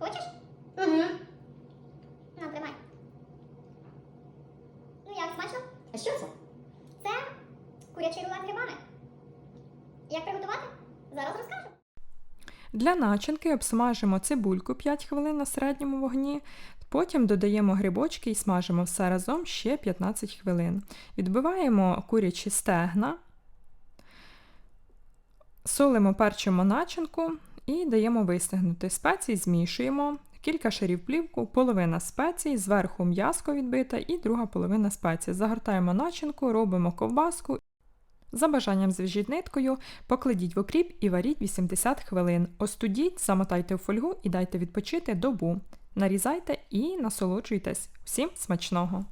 Хочеш? Угу. На, тримай. Ну як, смачно? А що це? Це курячий рулет грибами. Як приготувати? Зараз розкажу. Для начинки обсмажимо цибульку 5 хвилин на середньому вогні, потім додаємо грибочки і смажимо все разом ще 15 хвилин. Відбиваємо курячі стегна, солимо перчимо начинку і даємо вистигнути. Спеції змішуємо. Кілька шарів плівку, половина спецій, зверху м'яско відбита і друга половина спецій. Загортаємо начинку, робимо ковбаску. За бажанням зв'яжіть ниткою, покладіть в окріп і варіть 80 хвилин. Остудіть, замотайте в фольгу і дайте відпочити добу. Нарізайте і насолоджуйтесь. Всім смачного!